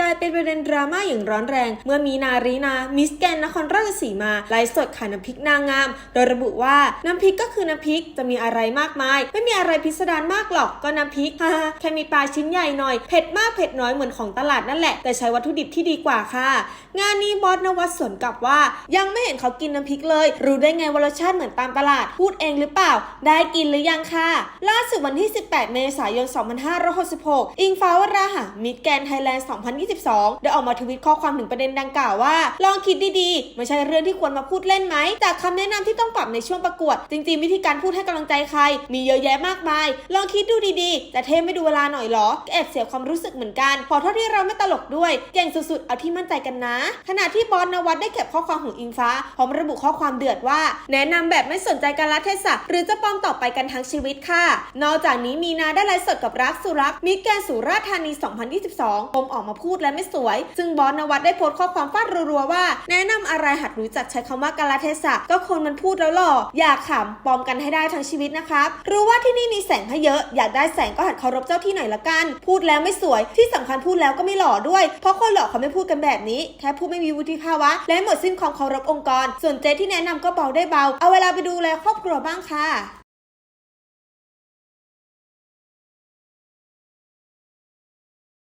กลายเป็นประเด็นดราม่าอย่างร้อนแรง เมื่อมีนารีนา มิสแกนนครราชสีมาไลฟ์สดขายน้ำพริกนางงาม โดยระบุว่าน้ำพริกก็คือน้ำพริกจะมีอะไรมากมาย ไม่มีอะไรพิสดารมากหรอกก็น้ำพริกฮ่าแค่มีปลาชิ้นใหญ่หน่อยเผ็ดมากเผ็ดน้อยเหมือนของตลาดนั่นแหละ แต่ใช้วัตถุดิบที่ดีกว่าค่ะ งานนี้บอสนวัดสวนกลับว่า ยังไม่เห็นเขากินน้ำพริกเลย รู้ได้ไงว่ารสชาติเหมือนตามตลาดพูดเองหรือเปล่า ได้กินหรือยังค่ะล่าสุดวันที่ 18 เมษายน 2566 อิงฟ้าวราหะมิดแกนไทยแลนด์2022ได้ออกมาทวิตข้อความถึงประเด็นดังกล่าวว่า ลองคิดดีๆ ไม่ใช่เรื่องที่ควรมาพูดเล่นไหม จากคำแนะนำที่ต้องปรับในช่วงประกวด จริงๆ วิธีการพูดให้กำลังใจใคร มีเยอะแยะมากมาย ลองคิดดูดีๆ แต่เทมไม่ดูเวลาหน่อยเหรอแอบเสียความรู้สึกเหมือนกัน พอเท่าที่เราไม่ตลกด้วย เก่งสุดๆ เอาที่มั่นใจกันนะ ขณะที่บอสนวัดได้เก็บข้อความของอิงฟ้า พร้อมระบุข้อความเดือดว่า แนะนำแบบไม่สนใจการละเทศะหรือจะปลอมต่อไปกันทั้งชีวิตค่ะ นอกจากนี้มีนาได้ไลฟ์สดกับรักสุรักษ์มิสแกนสุราธานี 2022 ผมออกมาพูดและไม่สวย ซึ่งบอสนวัดได้โพสต์ข้อความฟาดรัวๆว่า แนะนำอะไรหัดรู้จักใช้คำว่าการลเทศะก็คนมันพูดแล้วหรออยากขำปลอมกันให้ได้ทั้งชีวิตนะครับรู้ว่าที่นี่มีแสงให้เยอะ อยากได้แสงก็หัดเคารพเจ้าที่หน่อยละกัน พูดแล้วไม่สวยที่สำคัญพูดแล้วก็ไม่หล่อด้วย เพราะคนหล่อเขาไม่พูดกันแบบนี้แค่พูดไม่มีวุฒิภาวะ และหมดสิ้นความเคารพองค์กร ส่วนเจที่แนะนำก็เบาได้เบา เอาเวลาไปดูแลครอบครัวบ้างค่ะ